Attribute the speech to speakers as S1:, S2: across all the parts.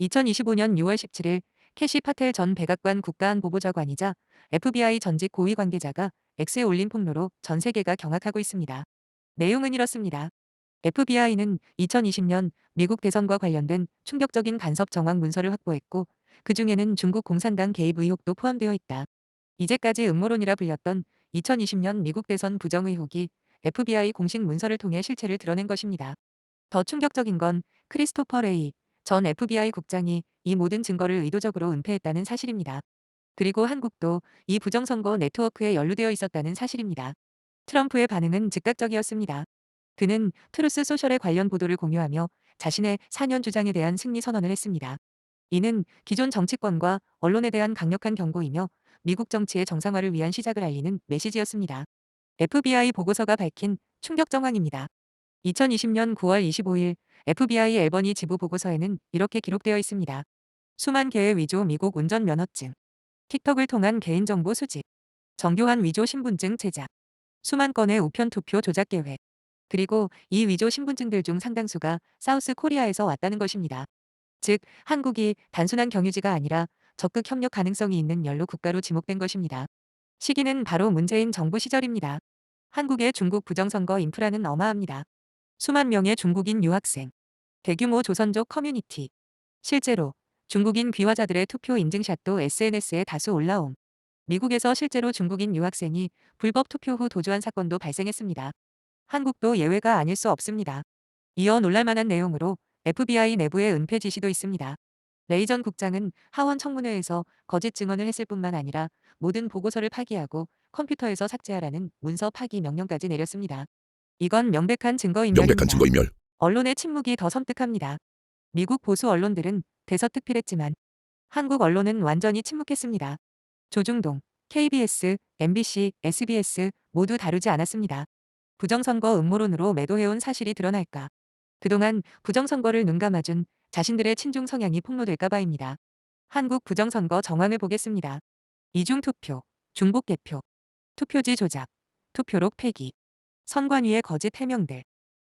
S1: 2025년 6월 17일 캐시 파텔 전 백악관 국가안 보보좌관이자 FBI 전직 고위 관계자가 X에 올린 폭로로 전 세계가 경악하고 있습니다. 내용은 이렇습니다. FBI는 2020년 미국 대선과 관련된 충격적인 간섭 정황 문서를 확보했고 그 중에는 중국 공산당 개입 의혹도 포함되어 있다. 이제까지 음모론이라 불렸던 2020년 미국 대선 부정 의혹이 FBI 공식 문서를 통해 실체를 드러낸 것입니다. 더 충격적인 건 크리스토퍼 레이 전 FBI 국장이 이 모든 증거를 의도적으로 은폐했다는 사실입니다. 그리고 한국도 이 부정선거 네트워크에 연루되어 있었다는 사실입니다. 트럼프의 반응은 즉각적이었습니다. 그는 트루스 소셜에 관련 보도를 공유하며 자신의 4년 주장에 대한 승리 선언을 했습니다. 이는 기존 정치권과 언론에 대한 강력한 경고이며 미국 정치의 정상화를 위한 시작을 알리는 메시지였습니다. FBI 보고서가 밝힌 충격 정황입니다. 2020년 9월 25일 FBI 앨버니 지부 보고서에는 이렇게 기록되어 있습니다. 수만 개의 위조 미국 운전 면허증, 틱톡을 통한 개인정보 수집, 정교한 위조 신분증 제작, 수만 건의 우편 투표 조작 계획, 그리고 이 위조 신분증들 중 상당수가 사우스 코리아에서 왔다는 것입니다. 즉, 한국이 단순한 경유지가 아니라 적극 협력 가능성이 있는 연로 국가로 지목된 것입니다. 시기는 바로 문재인 정부 시절입니다. 한국의 중국 부정선거 인프라는 어마합니다. 수만 명의 중국인 유학생, 대규모 조선족 커뮤니티. 실제로 중국인 귀화자들의 투표 인증샷도 SNS에 다수 올라옴. 미국에서 실제로 중국인 유학생이 불법 투표 후 도주한 사건도 발생했습니다. 한국도 예외가 아닐 수 없습니다. 이어 놀랄만한 내용으로 FBI 내부의 은폐 지시도 있습니다. 레이 전 국장은 하원 청문회에서 거짓 증언을 했을 뿐만 아니라 모든 보고서를 파기하고 컴퓨터에서 삭제하라는 문서 파기 명령까지 내렸습니다. 이건 명백한 증거인멸입니다.
S2: 명백한 증거인멸.
S1: 언론의 침묵이 더 섬뜩합니다. 미국 보수 언론들은 대서특필했지만 한국 언론은 완전히 침묵했습니다. 조중동, KBS, MBC, SBS 모두 다루지 않았습니다. 부정선거 음모론으로 매도해온 사실이 드러날까. 그동안 부정선거를 눈감아준 자신들의 친중 성향이 폭로될까 봐입니다. 한국 부정선거 정황을 보겠습니다. 이중투표, 중복 개표, 투표지 조작, 투표록 폐기, 선관위의 거짓 해명들,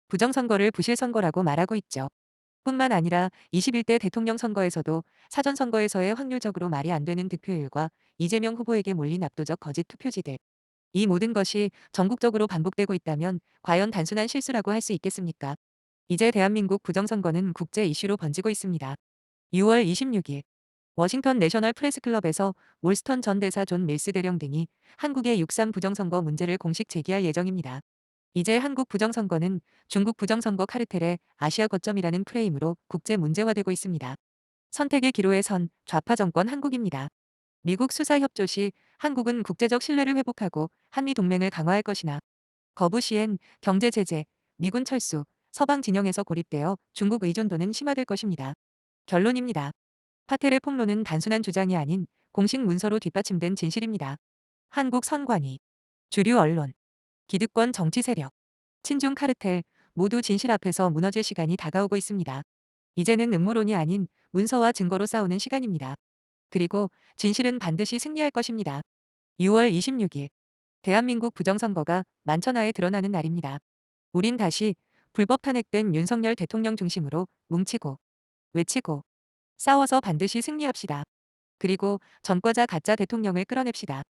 S1: 부정선거를 부실선거라고 말하고 있죠. 뿐만 아니라 21대 대통령 선거에서도 사전 선거에서의 확률적으로 말이 안 되는 득표율과 이재명 후보에게 몰린 압도적 거짓 투표지들. 이 모든 것이 전국적으로 반복되고 있다면 과연 단순한 실수라고 할 수 있겠습니까? 이제 대한민국 부정선거는 국제 이슈로 번지고 있습니다. 6월 26일 워싱턴 내셔널 프레스클럽에서 몰스턴 전 대사 존 밀스 대령 등이 한국의 6.3 부정선거 문제를 공식 제기할 예정입니다. 이제 한국 부정선거는 중국 부정선거 카르텔의 아시아 거점이라는 프레임으로 국제 문제화되고 있습니다. 선택의 기로에 선 좌파 정권 한국입니다. 미국 수사협조 시 한국은 국제적 신뢰를 회복하고 한미 동맹을 강화할 것이나 거부 시엔 경제 제재, 미군 철수, 서방 진영에서 고립되어 중국 의존도는 심화될 것입니다. 결론입니다. 파텔의 폭로는 단순한 주장이 아닌 공식 문서로 뒷받침된 진실입니다. 한국 선관위, 주류 언론, 기득권 정치 세력, 친중 카르텔 모두 진실 앞에서 무너질 시간이 다가오고 있습니다. 이제는 음모론이 아닌 문서와 증거로 싸우는 시간입니다. 그리고 진실은 반드시 승리할 것입니다. 6월 26일 대한민국 부정선거가 만천하에 드러나는 날입니다. 우린 다시 불법 탄핵된 윤석열 대통령 중심으로 뭉치고 외치고 싸워서 반드시 승리합시다. 그리고 전과자 가짜 대통령을 끌어냅시다.